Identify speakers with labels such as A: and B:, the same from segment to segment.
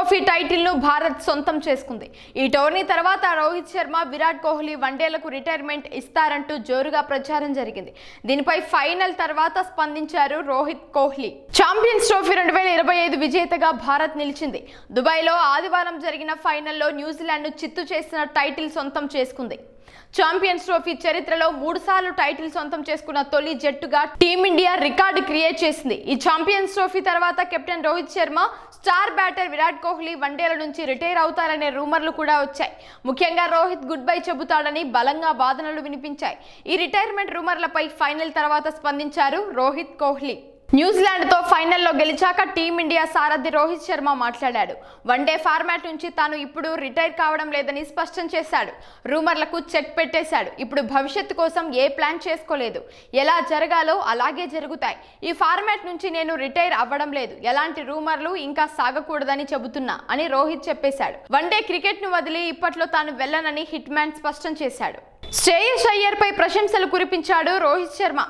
A: Trophy టైటిల్ను భారత్ సొంతం చేసుకుంది. ఈ టోర్నీ తర్వాత రోహిత్ శర్మ విరాట్ కోహ్లీ వన్డేలకు రిటైర్మెంట్ ఇస్తారంటూ జోరుగా ప్రచారం జరిగింది. దీనిపై ఫైనల్ తర్వాత స్పందించారు రోహిత్ కోహ్లీ. ఛాంపియన్స్ ట్రోఫీ రెండు వేల ఇరవై ఐదు విజేతగా భారత్ నిలిచింది. దుబాయ్లో ఆదివారం జరిగిన ఫైనల్లో న్యూజిలాండ్ను చిత్తు చేసిన టైటిల్ సొంతం చేసుకుంది. ఛాంపియన్స్ ట్రోఫీ చరిత్రలో మూడు సార్లు టైటిల్ సొంతం చేసుకున్న తొలి జట్టుగా టీమిండియా రికార్డు క్రియేట్ చేసింది. ఈ ఛాంపియన్స్ ట్రోఫీ తర్వాత captain Rohit Sharma star batter Virat Kohli వన్డేల నుంచి రిటైర్ అవుతారనే రూమర్లు కూడా వచ్చాయి. ముఖ్యంగా రోహిత్ గుడ్ బై చెబుతాడని బలంగా వాదనలు వినిపించాయి. ఈ రిటైర్మెంట్ రూమర్లపై ఫైనల్ తర్వాత స్పందించారు రోహిత్ కోహ్లీ. న్యూజిలాండ్తో ఫైనల్లో గెలిచాక టీమిండియా సారథి రోహిత్ శర్మ మాట్లాడాడు. వన్డే ఫార్మాట్ నుంచి తాను ఇప్పుడు రిటైర్ కావడం లేదని స్పష్టం చేశాడు. రూమర్లకు చెక్ పెట్టేశాడు. ఇప్పుడు భవిష్యత్తు కోసం ఏ ప్లాన్ చేసుకోలేదు. ఎలా జరగాలో అలాగే జరుగుతాయి. ఈ ఫార్మాట్ నుంచి నేను రిటైర్ అవ్వడం లేదు. ఎలాంటి రూమర్లు ఇంకా సాగకూడదని చెబుతున్నా అని రోహిత్ చెప్పేశాడు. వన్డే క్రికెట్ను వదిలి ఇప్పట్లో తాను వెళ్ళనని హిట్ మ్యాన్ స్పష్టం చేశాడు. శ్రేయస్ అయ్యర్ పై ప్రశంసలు కురిపించాడు Rohit Sharma.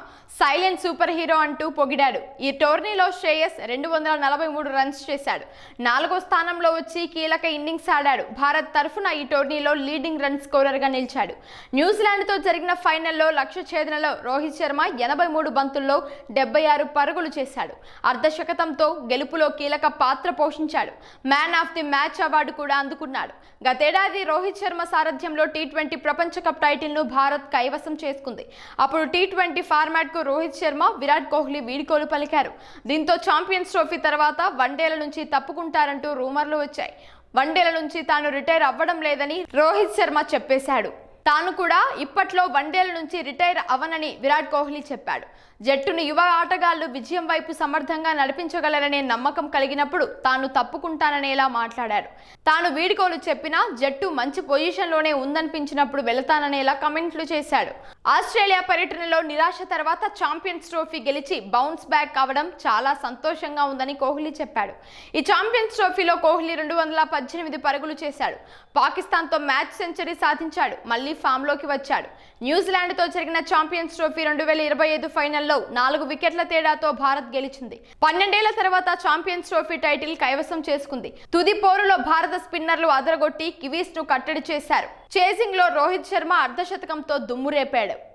A: Silent super hero అంటూ పొగిడాడు. ఈ టోర్నీలో శ్రేయస్ రెండు వందల నలభై మూడు రన్స్ చేశాడు. నాలుగో స్థానంలో వచ్చి కీలక ఇన్నింగ్స్ ఆడాడు. భారత్ తరఫున ఈ టోర్నీలో లీడింగ్ రన్ స్కోరర్గా నిలిచాడు. న్యూజిలాండ్తో జరిగిన ఫైనల్లో లక్ష్య ఛేదనలో రోహిత్ శర్మ ఎనభై మూడు బంతుల్లో డెబ్బై ఆరు పరుగులు చేశాడు. అర్ధశతకంతో గెలుపులో కీలక పాత్ర పోషించాడు. Man of the match award కూడా అందుకున్నాడు. గతేడాది రోహిత్ శర్మ సారథ్యంలో టీ ట్వంటీ ప్రపంచ కప్ టైటిల్ టైటిల్ను భారత్ కైవసం చేసుకుంది. అప్పుడు టీ ట్వంటీ ఫార్మాట్కు రోహిత్ శర్మ విరాట్ కోహ్లీ వీడ్కోలు పలికారు. దీంతో ఛాంపియన్స్ ట్రోఫీ తర్వాత వన్డేల నుంచి తప్పుకుంటారంటూ రూమర్లు వచ్చాయి. వన్డేల నుంచి తాను రిటైర్ అవ్వడం లేదని రోహిత్ శర్మ చెప్పేశాడు. తాను కూడా ఇప్పట్లో వన్డేల నుంచి రిటైర్ అవనని విరాట్ కోహ్లీ చెప్పాడు. జట్టును యువ ఆటగాళ్ళు విజయం వైపు సమర్థంగా నడిపించగలరనే నమ్మకం కలిగినప్పుడు తాను తప్పుకుంటాననేలా మాట్లాడాడు తాను వీడుకోలు చెప్పినా జట్టు మంచి పొజిషన్లోనే ఉందనిపించినప్పుడు వెళతాననేలా కమెంట్లు చేశాడు. ఆస్ట్రేలియా పర్యటనలో నిరాశ తర్వాత ఛాంపియన్స్ ట్రోఫీ గెలిచి బౌన్స్ బ్యాక్ కావడం చాలా సంతోషంగా ఉందని కోహ్లీ చెప్పాడు. ఈ ఛాంపియన్స్ ట్రోఫీలో కోహ్లీ రెండు వందల పద్దెనిమిది పరుగులు చేశాడు. పాకిస్తాన్తో మ్యాచ్ సెంచరీ సాధించాడు. మళ్ళీ ఫామ్లోకి వచ్చాడు. న్యూజిలాండ్తో జరిగిన ఛాంపియన్స్ ట్రోఫీ రెండు వేల ఇరవై ఐదు ఫైనల్లో నాలుగు వికెట్ల తేడాతో భారత్ గెలిచింది. పన్నెండేళ్ళ తర్వాత ఛాంపియన్స్ ట్రోఫీ టైటిల్ కైవసం చేసుకుంది. తుది పోరులో భారత స్పిన్నర్లు అదరగొట్టి కివీస్ను కట్టడి చేశారు. చేసింగ్లో రోహిత్ శర్మ అర్ధశతకంతో దుమ్ము రేపాడు.